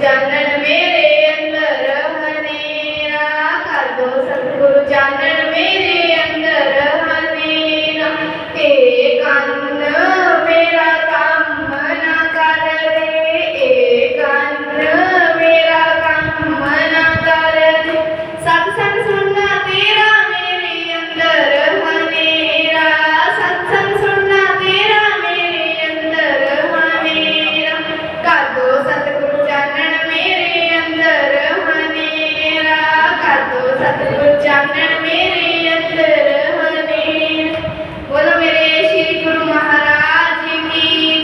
ਚਾਨਣ ਮੇਰੇ ਅੰਦਰ ਹਨੇਰਾ ਕਰ ਦੋ ਸਤਿਗੁਰੂ ਚਾਨਣ ਮੇਰੇ ਅੰਦਰ ਹਨੇਰਾ ਤੇ ਕੰਨ